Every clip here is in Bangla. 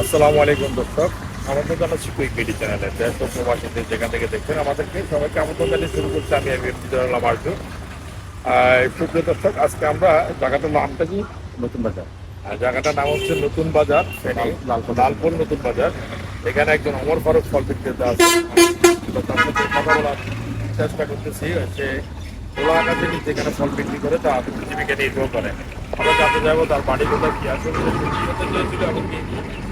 আসসালামু আলাইকুম দর্শক। আমাদের জানাচ্ছি কুইক মিডি চ্যানেলে দেশ ও প্রবাসীদের যেখান থেকে দেখছেন আমাদেরকে সবাইকে আমন্ত্রণ জানিয়ে শুরু করছি আমি আমি বিদ্যালয় আর্জু। সুপ্রিয় দর্শক আজকে আমরা জায়গাটার নামটা কি? নতুন বাজার। আর জায়গাটার নাম হচ্ছে নতুন বাজার। লালপুর। নতুন বাজার। এখানে একজন অমর ফারুক ফল বিক্রেতা আছে। কথা বলার চেষ্টা করতেছি হচ্ছে খোলা আকাশে নিচে এখানে ফল বিক্রি করে তা পৃথিবীকে নির্ভর করে। আমরা জানতে যাব তার বাড়ি কোথায় কি আছে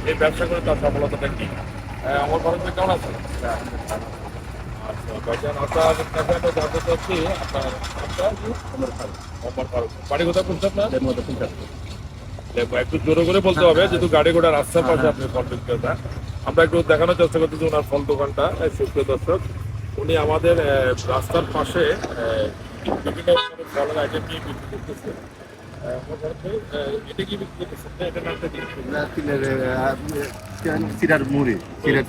এই ব্যবসা করে তার সফলতাটা কি? আহ, অমর ফারুক ভাই কেমন আছেন আচ্ছা ভাইজান আচ্ছা কাছে জানতে চাচ্ছি আপনার অমর ফারুক বাড়ি কোথায় আপনার একটু জোরে করে বলতে হবে যেহেতু গাড়ি ঘোড়া রাস্তার পাশে আপনি ফল বিক্রেতা আমরা একটু দেখানোর চেষ্টা করতেছি ওনার ফল দোকানটা সুপ্রিয় দর্শক। উনি আমাদের রাস্তার পাশে আহ, বিভিন্ন ফলের আইটেম নিয়ে বিক্রি করতেছে। মুড়ি চিরার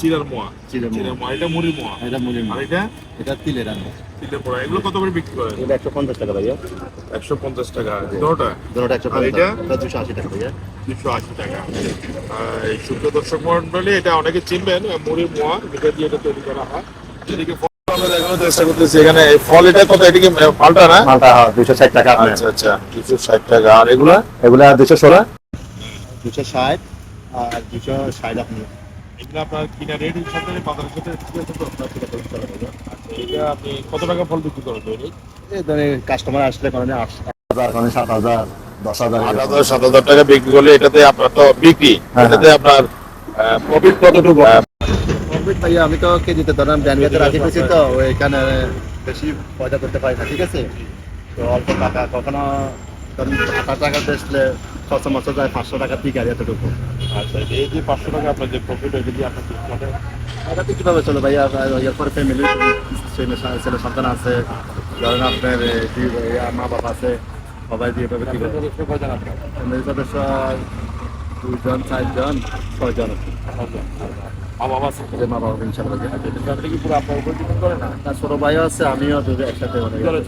চিরার মোয়া। চিরার মোয়া। এটা মুড়ি মোয়া। এটা মুড়ি এটা? এটা তিলের আনো তিলের এগুলো কত করে বিক্রি করেন? এটা একশো পঞ্চাশ টাকা ভাইয়া। একশো পঞ্চাশ টাকা। একশো আর পঞ্চাশ এটা? এটা দুশো আশি টাকা ভাইয়া। দুশো আশি টাকা। দর্শক মন্ডলী এটা অনেকে চিনবেন মুড়ি মোয়া এটা দিয়ে এটা তৈরি করা হয়। এদিকে আমরা দেখানোর চেষ্টা করতেছি। এখানে ফল এটা কত? এটা কি ফলটা না? মালটা দুশো ষাট টাকা আচ্ছা আচ্ছা দুশো ষাট টাকা। আর এগুলা? এগুলা দুশো ষোলো। দুশো ষাট আর দুশো ষাট আপনি। এগুলো আপনার কিনা রেট সাথে বাজারের সাথে ঠিক আছে তো? এটা আপনি কত টাকা ফল বিক্রি করেন কাস্টমার আসলে আট হাজার সাত হাজার দশ হাজার আট হাজার সাত হাজার টাকা বিক্রি করলে এটাতে আপনার তো বিক্রি। হ্যাঁ, এটাতে আপনার প্রফিট কতটুকু? কমপ্লিট ভাইয়া আমি তো কেজিতে ধরেন ব্যাংকেতে রাখি পেয়েছি তো ওইখানে বেশি পয়সা করতে পারি না ঠিক আছে? তো অল্প টাকা কখনো ধরেন আঠাশ টাকা বেচলে ছশো মশো যায় পাঁচশো টাকা ঠিক আছে এতটুকু। আচ্ছা এই যে পাঁচশো টাকা আপনার যে প্রফিট ওইটা দিয়ে আপনার মানে এটাতে কীভাবে চলে ভাইয়া? এরপরে ফ্যামিলি ছেলে সন্তান আছে ধরেন আপনার মা বাবা আছে সবাই দিয়ে এভাবে কী ফ্যামিলি সদস্য দুজন চারজন ছয়জন। আছে। মা বাবা আছে। যে মা বাবা ইনশাল্লাহ ফ্যামিলি কি পুরো আপনার উপর ডিপেন্ড করে না? আর ছোট ভাইও আছে আমিও একসাথে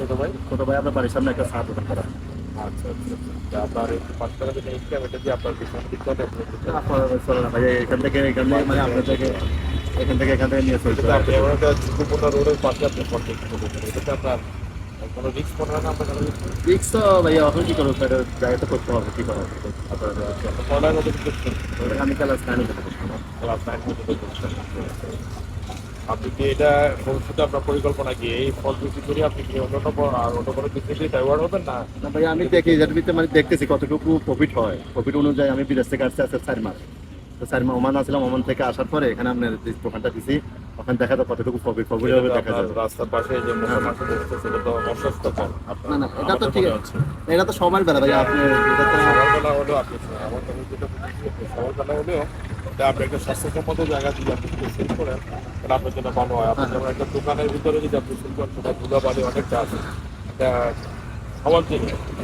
ছোট ভাই? ছোট ভাই আপনার বাড়ির সামনে একটা চা দোকান করা। আচ্ছা আচ্ছা আচ্ছা। আপনার এই থেকে ইনকাম এটা দিয়ে আপনার বিশাল ঠিক করে আপনার না ভাই এখান থেকে এখান থেকে মানে আপনার থেকে এখান থেকে এখান থেকে নিয়ে চলছে আপনি এমন একটা রোডের পাশে আপনি কন্ট্যাক্ট করবেন এটাতে আপনার কোনো রিস্ক পড়ে না আপনার রিক্স তো ভাইয়া এখন কি জায়গাটা করতে হবে কি করা হবে আপনার পড়ার মতো কিছু করছেন আমি ক্লাস নাইনে ক্লাস নাইন আপনি কি এটা ভবিষ্যতে আপনার পরিকল্পনা কি? এই ফল বিক্রি করে আপনি কি অন্য আর অন্য কোনো বিক্রি ব্যবহার হবেন না? না ভাই আমি দেখি ভিতরে মানে দেখতেছি কতটুকু প্রফিট হয়। প্রফিট অনুযায়ী আমি বিদেশ থেকে আসতে আসতে চার মাস। তো চার মাস ওমান আসলাম ওমান থেকে আসার পরে এখানে আপনার দোকানটা দিছি ওখানে দেখা যায় কতটুকু প্রফিট প্রফিট হবে দেখা আপনার যাবে। রাস্তার পাশে যে মোটা মাছ দেখতে সেটা তো অস্বাস্থ্যকর। আপনার না না এটা তো ঠিক আছে। এটা তো সবার বেলা ভাই আপনি এটা তো সকালবেলা হলেও আপনি আমার কাছে যেটা আপনি সকালবেলা হলেও এটা আপনি একটা স্বাস্থ্যসম্মত জায়গা যদি আপনি সেল করেন তাহলে আপনার জন্য ভালো হয়। আপনি যেমন একটা দোকানের ভিতরে যদি আপনি সেল করেন সেটা ধুলা বালি অনেকটা আছে। এটা জি,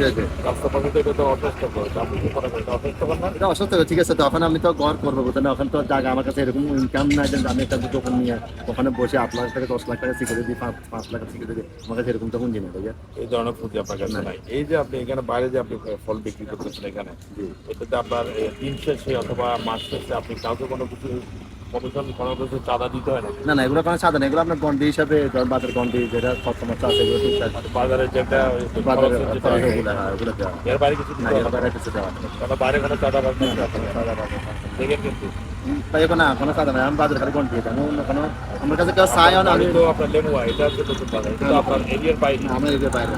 জি। রাস্তা পাশে তো এটা তো অস্বাস্থ্যকর আপনি কি করেন? এটা অস্বাস্থ্যকর না? এটা অসুস্থ ঠিক আছে তখন আমি তো ঘর করব বুঝলেন ওখানে তো জায়গা আমার কাছে এরকম ইনকাম নাই যে আমি একটা দোকান নিয়ে ওখানে বসে আট লাখ টাকা দশ লাখ টাকা দিই পাঁচ পাঁচ লাখ সিকিউরিটি দিই আমার কাছে এরকম তখন জিনিস ভাইয়া এই ধরনের পুঁজি আপনার কাছে নাই। এই যে আপনি এখানে বাইরে যে আপনি ফল বিক্রি করতেছেন এখানে এটাতে আপনার দিন শেষে অথবা মাস শেষে আপনি কাউকে কোনো কিছু কোনো কিছু চাঁদা দিতে হয় না না না এগুলো কোনো সাদা না এগুলো আপনার গন্ডি হিসাবে বাজার গন্ডি যেটা সব সমস্যা আছে এগুলো ঠিক আছে বাজারে যেটা ওই বাজারে খরচের যেটা খরচ এগুলো হ্যাঁ এগুলো দেওয়া এর বাইরে কিছু না এর বাইরে কিছু দেওয়া নেই। বাইরে কোনো চাঁদা বাদ দিতে হবে না। সাদা বাজার। দেখেন কিন্তু তাই না কোনো সাদা নাই আমি বাজার খালি গন্ডি এটা অন্য কোনো আমার কাছে কেউ চাই না আমি আমি আপনার লেমুয়া এটা হচ্ছে নতুন বাজার কিন্তু আপনার এরিয়ার বাইরে আমি এর বাইরে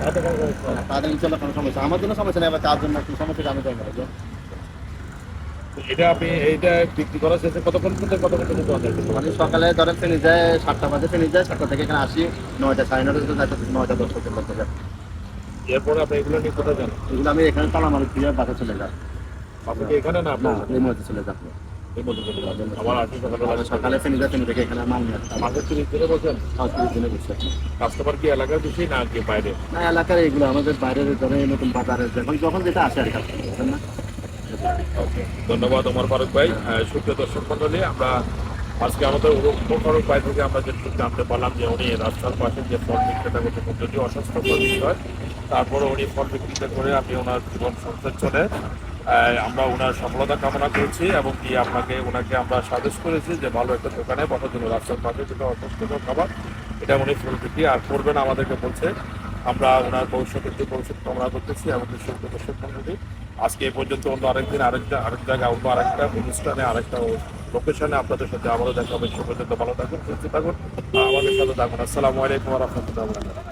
তাতে কোনো সমস্যা নেই। তাদের ইনশাল্লাহ কোনো সমস্যা আমার জন্য সমস্যা নেই আবার তার জন্য কি সমস্যা আমি এটা আপনি এইটা বিক্রি করার শেষে কতক্ষণ পর্যন্ত কতক্ষণ পর্যন্ত আমি সকালে ধরেন ট্রেনে যায় সাতটা বাজে ট্রেনে যায় সাতটা থেকে এখানে আসি নয়টা সাড়ে নয়টা থেকে যাইতে নয়টা করতে যায় এরপরে আপনি এগুলো নিয়ে কোথায় যান? এগুলো আমি এখানে তালা মারি দিয়ে বাসা চলে যাই। আপনি কি এখানে না আপনার এই মধ্যে চলে আমি সকালে যায় থেকে এখানে মাল নিয়ে আসতাম মাসের তিরিশ দিনে বলছেন তিরিশ দিনে বসে কাস্টমার কি এলাকার বেশি না কি বাইরে? না এলাকার এগুলো আমাদের বাইরের ধরে নতুন বাজারে যখন যখন যেটা আসে আর কি না? ধন্যবাদ ওমর ফারুক ভাই। সুপ্রিয় দর্শক মন্ডলী আমরা আজকে আমাদের ওমর ফারুক ভাই থেকে আমরা যেটুকু জানতে পারলাম যে উনি রাস্তার পাশে যে ফল বিক্রেতা করতে যদিও অস্বাস্থ্যকর বিষয় তারপরে উনি ফল বিক্রিটা করে আপনি ওনার জীবন সংসার চলে। আমরা ওনার সফলতা কামনা করছি এবং কি আপনাকে, ওনাকে আমরা সাজেস্ট করেছি যে ভালো একটা দোকানে বসার জন্য রাস্তার পাশে যেটা অস্বাস্থ্যকর খাবার, এটা উনি ফুল বিক্রি আর করবেন আমাদেরকে বলছে। আমরা ওনার ভবিষ্যতের যে ভবিষ্যৎ কামনা করতেছি এবং সুস্থ দর্শক মন্ডলী আজকে এ পর্যন্ত অন্য আরেকদিন আরেকটা, আরেক জায়গায় অন্য আরেকটা অনুষ্ঠানে, আরেকটা লোকেশনে আপনাদের সাথে আবারও দেখা হবে। সে পর্যন্ত ভালো থাকুন, সুস্থ থাকুন। আমাদের সাথে থাকুন। আসসালামু আলাইকুম রহমতুল্লাহ